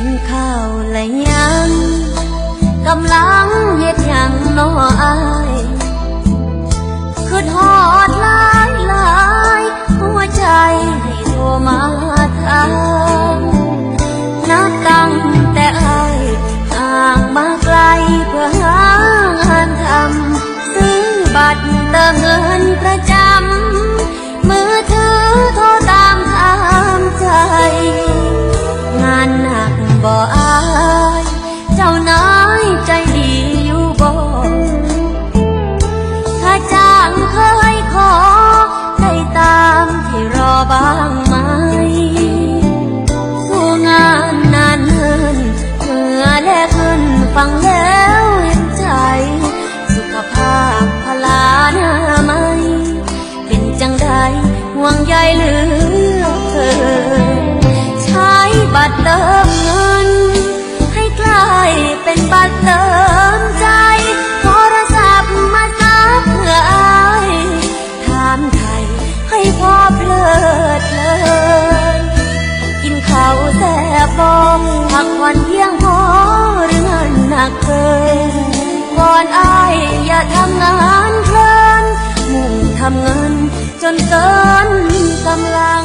กินข้าวและยังกำลังเฮ็ดหยังน้ออายคือทอดลายลายหัวใจให้โทรมาทางนับตั้งแต่อายห่างมาไกลเพื่อหางานทำซื้อบัตรเติมเงินประจำ งเคยขอ ได้ตามที่รอบ้างไหมสู้งานนานเงินเมื่อแลกเงินฟังแล้วเห็นใจ สุขภาพพลาหน้าไหมเป็นจังใดห่วงใยเหลือ พักผ่อนเพียงพอเรือนหนักเกินก่อนอายอย่าทำงานเพลินมุ่งทำเงินจนเกินกำลัง